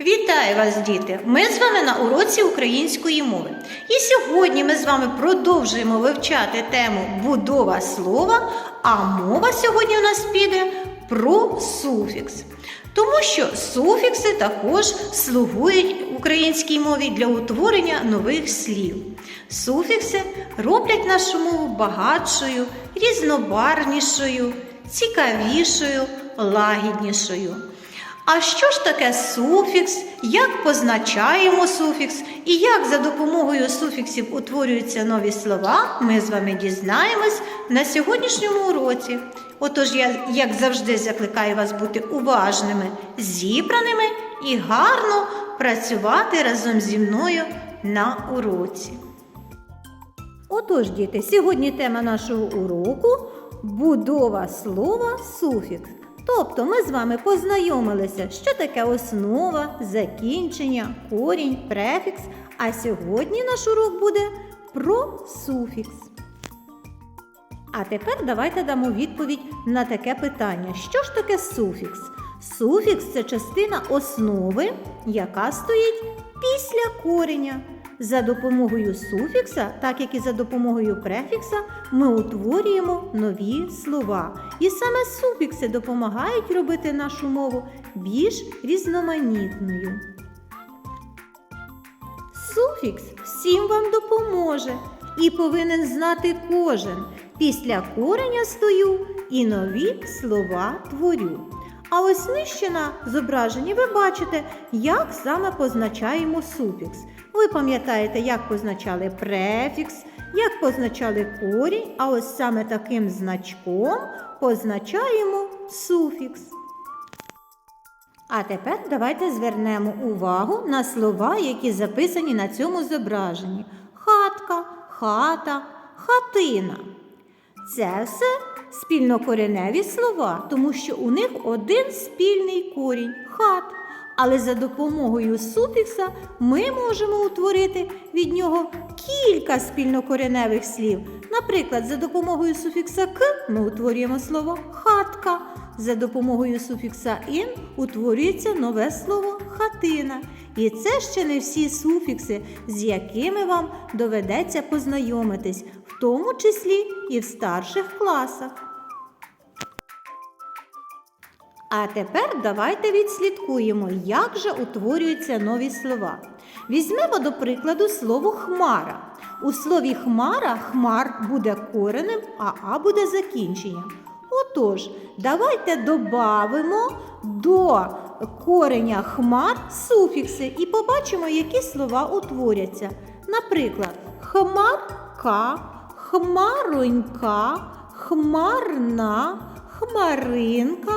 Вітаю вас, діти! Ми з вами на уроці української мови. І сьогодні ми з вами продовжуємо вивчати тему будова слова, а мова сьогодні у нас піде про суфікс. Тому що суфікси також слугують українській мові для утворення нових слів. Суфікси роблять нашу мову багатшою, різнобарвнішою, цікавішою, лагіднішою. А що ж таке суфікс? Як позначаємо суфікс і як за допомогою суфіксів утворюються нові слова, ми з вами дізнаємось на сьогоднішньому уроці. Отож, я, як завжди, закликаю вас бути уважними, зібраними і гарно працювати разом зі мною на уроці. Отож, діти, сьогодні тема нашого уроку будова слова суфікс. Тобто ми з вами познайомилися, що таке основа, закінчення, корінь, префікс. А сьогодні наш урок буде про суфікс. А тепер давайте дамо відповідь на таке питання: що ж таке суфікс? Суфікс це частина основи, яка стоїть після кореня. За допомогою суфікса, так як і за допомогою префікса, ми утворюємо нові слова. І саме суфікси допомагають робити нашу мову більш різноманітною. Суфікс всім вам допоможе і повинен знати кожен. Після кореня стою і нові слова творю. А ось нижче на зображенні ви бачите, як саме позначаємо суфікс. Ви пам'ятаєте, як позначали префікс, як позначали корінь, а ось саме таким значком позначаємо суфікс. А тепер давайте звернемо увагу на слова, які записані на цьому зображенні: хатка, хата, хатина. Це все спільнокореневі слова, тому що у них один спільний корінь хат. Але за допомогою суфікса ми можемо утворити від нього кілька спільнокореневих слів. Наприклад, за допомогою суфікса к ми утворюємо слово хатка. За допомогою суфікса ін утворюється нове слово хатина. І це ще не всі суфікси, з якими вам доведеться познайомитись, в тому числі і в старших класах. А тепер давайте відслідкуємо, як же утворюються нові слова. Візьмемо до прикладу слово хмара. У слові хмара хмар буде коренем, а а буде закінченням. Отож, давайте додамо до кореня хмар суфікси і побачимо, які слова утворяться. Наприклад, хмарка, хмаронька, хмарна, хмаринка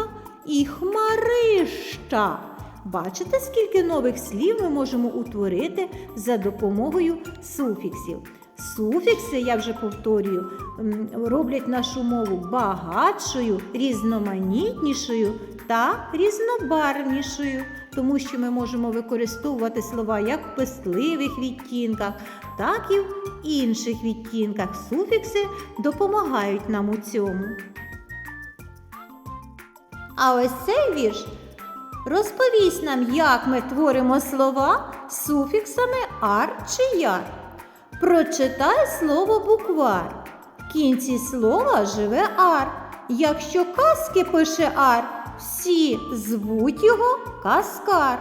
і хмарища. Бачите, скільки нових слів ми можемо утворити за допомогою суфіксів. Суфікси, я вже повторюю, роблять нашу мову багатшою, різноманітнішою та різнобарвнішою, тому що ми можемо використовувати слова як в пестливих відтінках, так і в інших відтінках. Суфікси допомагають нам у цьому. А ось цей вірш розповість нам, як ми творимо слова з суфіксами ар чи яр. Прочитай слово буквар. В кінці слова живе ар. Якщо казки пише ар, всі звуть його каскар.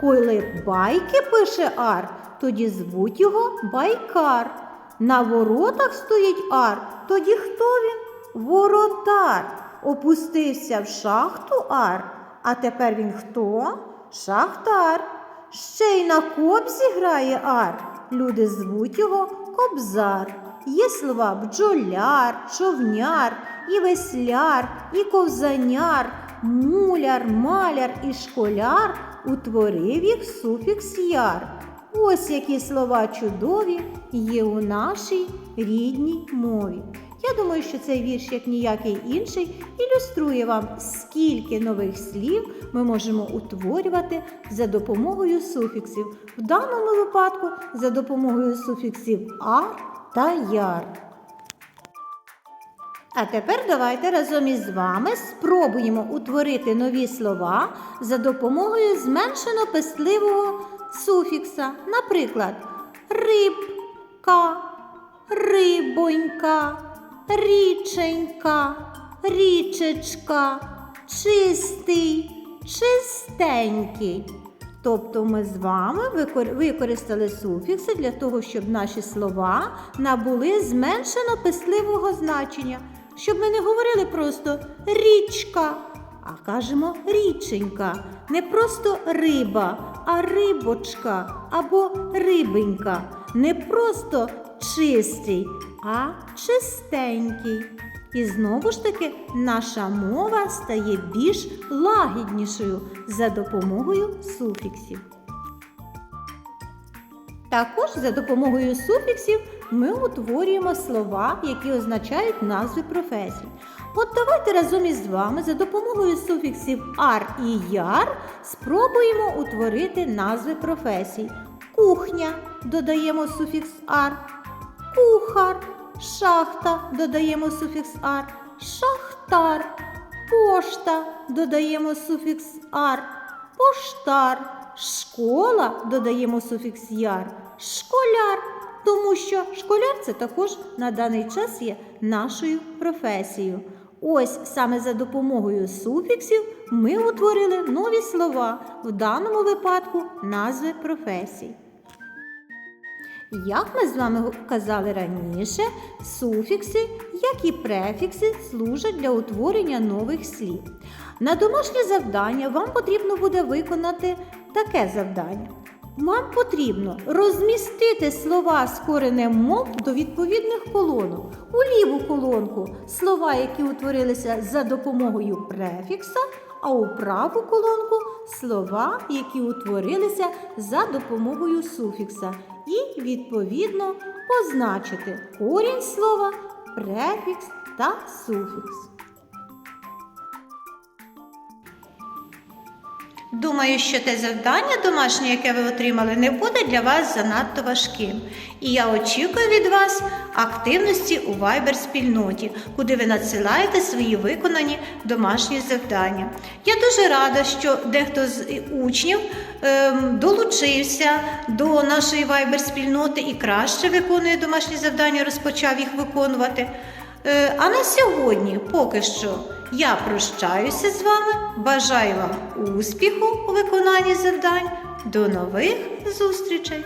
Коли байки пише ар, тоді звуть його байкар. На воротах стоїть ар, тоді хто він? Воротар. Опустився в шахту ар. А тепер він хто? Шахтар. Ще й на кобзі грає ар. Люди звуть його кобзар. Є слова бджоляр, човняр, і весляр, і ковзаняр, муляр, маляр і школяр утворив їх суфікс яр. Ось які слова чудові є у нашій рідній мові. Я думаю, що цей вірш, як ніякий інший, ілюструє вам, скільки нових слів ми можемо утворювати за допомогою суфіксів. В даному випадку за допомогою суфіксів ар та яр. А тепер давайте разом із вами спробуємо утворити нові слова за допомогою зменшено пестливого суфікса. Наприклад, рибка, рибонька, річенька, річечка, чистий, чистенький. Тобто ми з вами використали суфікси для того, щоб наші слова набули зменшено писливого значення, щоб ми не говорили просто річка, а кажемо річенька, не просто риба, а рибочка або рибенька, не просто чистий, а чистенький. І знову ж таки наша мова стає більш лагіднішою за допомогою суфіксів. Також за допомогою суфіксів ми утворюємо слова, які означають назви професій. От давайте разом із вами за допомогою суфіксів ар і яр спробуємо утворити назви професій. Кухня додаємо суфікс ар, кухар, шахта додаємо суфікс ар, шахтар, пошта додаємо суфікс ар, поштар, школа додаємо суфікс яр, школяр, тому що школяр це також на даний час є нашою професією. Ось саме за допомогою суфіксів ми утворили нові слова, в даному випадку назви професій. Як ми з вами казали раніше, суфікси, як і префікси, служать для утворення нових слів. На домашнє завдання вам потрібно буде виконати таке завдання. Вам потрібно розмістити слова з коренем мов до відповідних колонок. У ліву колонку слова, які утворилися за допомогою префікса, а у праву колонку слова, які утворилися за допомогою суфікса. І, відповідно, позначити корінь слова, префікс та суфікс. Думаю, що те завдання домашнє, яке ви отримали, не буде для вас занадто важким. І я очікую від вас активності у Viber спільноті, куди ви надсилаєте свої виконані домашні завдання. Я дуже рада, що дехто з учнів ем, долучився до нашої Viber спільноти і краще виконує домашні завдання, розпочав їх виконувати. Е, А на сьогодні поки що я прощаюся з вами. Бажаю вам успіху у виконанні завдань. До нових зустрічей!